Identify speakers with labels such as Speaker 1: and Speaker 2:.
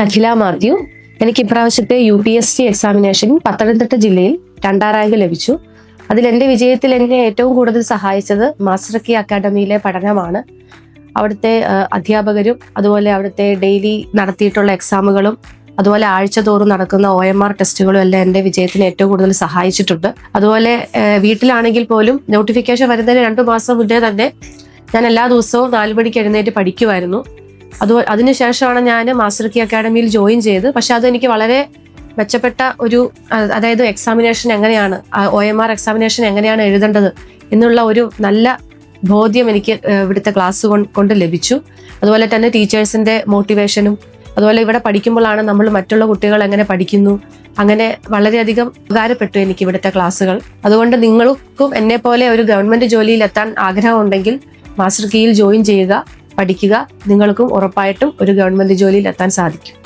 Speaker 1: അഖില മാത്യു എനിക്ക് ഇപ്രാവശ്യത്തെ U P S C examination Pathanamthitta ജില്ലയിൽ രണ്ടാം റാങ്ക് ലഭിച്ചു. അതിൽ എന്റെ വിജയത്തിൽ എന്നെ ഏറ്റവും കൂടുതൽ സഹായിച്ചത് മാസ്റ്റർ കി അക്കാഡമിയിലെ പഠനമാണ്. അവിടുത്തെ അധ്യാപകരും അതുപോലെ അവിടുത്തെ ഡെയിലി നടത്തിയിട്ടുള്ള എക്സാമുകളും അതുപോലെ ആഴ്ച തോറും നടക്കുന്ന ഒ എം ആർ ടെസ്റ്റുകളും എല്ലാം എന്റെ വിജയത്തിന് ഏറ്റവും കൂടുതൽ സഹായിച്ചിട്ടുണ്ട്. അതുപോലെ വീട്ടിലാണെങ്കിൽ പോലും നോട്ടിഫിക്കേഷൻ വരുന്നതിന് രണ്ട് മാസം മുന്നേ തന്നെ ഞാൻ എല്ലാ ദിവസവും നാല് മണിക്ക് എഴുന്നേറ്റ് പഠിക്കുമായിരുന്നു അത് അതിനുശേഷമാണ് ഞാൻ മാസ്റ്റർ കി അക്കാഡമിയിൽ ജോയിൻ ചെയ്ത്. പക്ഷെ അതെനിക്ക് വളരെ മെച്ചപ്പെട്ട ഒരു അതായത് എക്സാമിനേഷൻ എങ്ങനെയാണ് ഒ എം ആർ എക്സാമിനേഷൻ എങ്ങനെയാണ് എഴുതേണ്ടത് എന്നുള്ള ഒരു നല്ല ബോധ്യം എനിക്ക് ഇവിടുത്തെ ക്ലാസ് കൊണ്ട് ലഭിച്ചു. അതുപോലെ തന്നെ ടീച്ചേഴ്സിന്റെ മോട്ടിവേഷനും അതുപോലെ ഇവിടെ പഠിക്കുമ്പോഴാണ് നമ്മൾ മറ്റുള്ള കുട്ടികൾ എങ്ങനെ പഠിക്കുന്നു അങ്ങനെ വളരെയധികം ഉപകാരപ്പെട്ടു എനിക്ക് ഇവിടുത്തെ ക്ലാസ്സുകൾ അതുകൊണ്ട് നിങ്ങൾക്കും എന്നെ പോലെ ഒരു ഗവൺമെന്റ് ജോലിയിൽ എത്താൻ ആഗ്രഹമുണ്ടെങ്കിൽ മാസ്റ്റർ കീയിൽ ജോയിൻ ചെയ്യുക. പഠിക്കുക നിങ്ങൾക്കും ഉറപ്പായിട്ടും ഒരു ഗവൺമെന്റ് ജോലിയിൽ എത്താൻ സാധിക്കും.